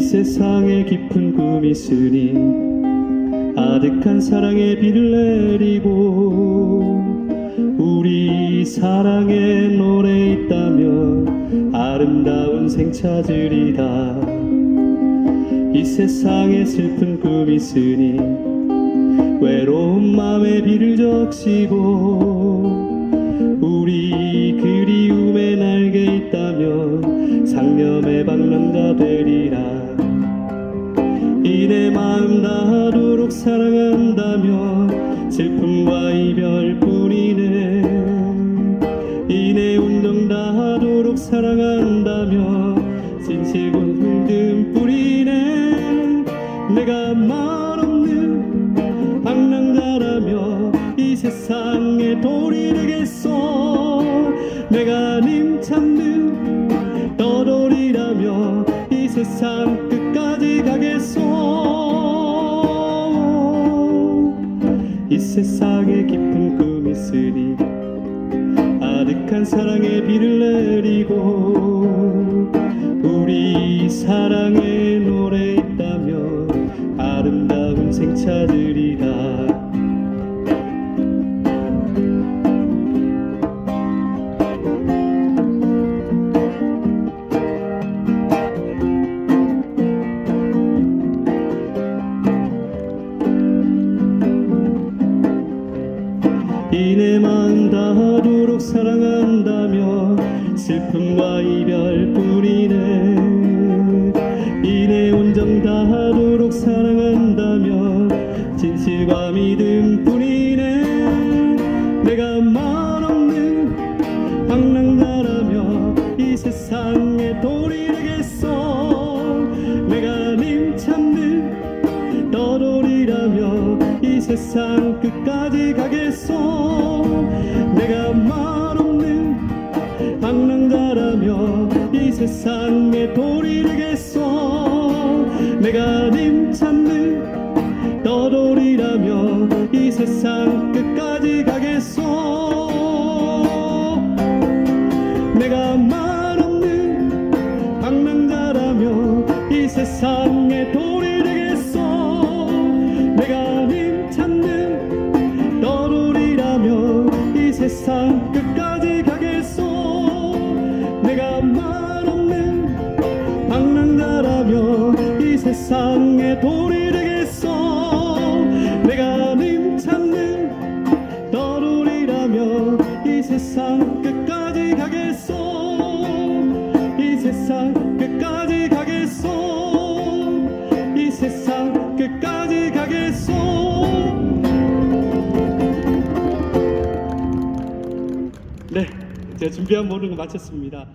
세상에 깊은 꿈이 있으니 아득한 사랑의 비를 내리고 우리 사랑의 노래 있다면 아름다운 생 찾으리다 이 세상에 슬픈 꿈이 있으니 외로운 마음에 비를 적시고 우리 이내 마음 닿도록 사랑한다면 슬픔과 이별 뿐이네. 이내 운명 닿도록 사랑한다면 진실과 흘듬뿐이네. 내가 말없는 방랑자라며 이 세상에 돌이 되겠어 내가 님 찾는 떠돌이라며 이 세상 끝까지 가겠소 세상에 깊은 꿈이 있으니 아득한 사랑의 비를 내리고 우리 사랑의 노래 있다 이내만 닿도록 사랑한다면 슬픔과 이별 뿐이네. 이내 온정 닿도록 사랑한다면 진실과 믿음 뿐이네. 내가 말없는 방랑자라며 이 세상에 돌이 되겠어 내가 님찾 세상 끝까지 가겠소. 내가 말없는 방랑자라며 이 세상에 돌이 되겠소. 내가 님 찾는 떠돌이라며 이 세상 끝까지 가겠소. 내가 말없는 방랑자라며 이 세상에 돌이 세상 끝까지 가겠소. 내가 말 없는 방랑자라며 이 세상에 돌이 되겠소. 내가 님 찾는 떠돌이라며 이 세상 끝까지 가겠소 네 제가 준비한 모든 거 마쳤습니다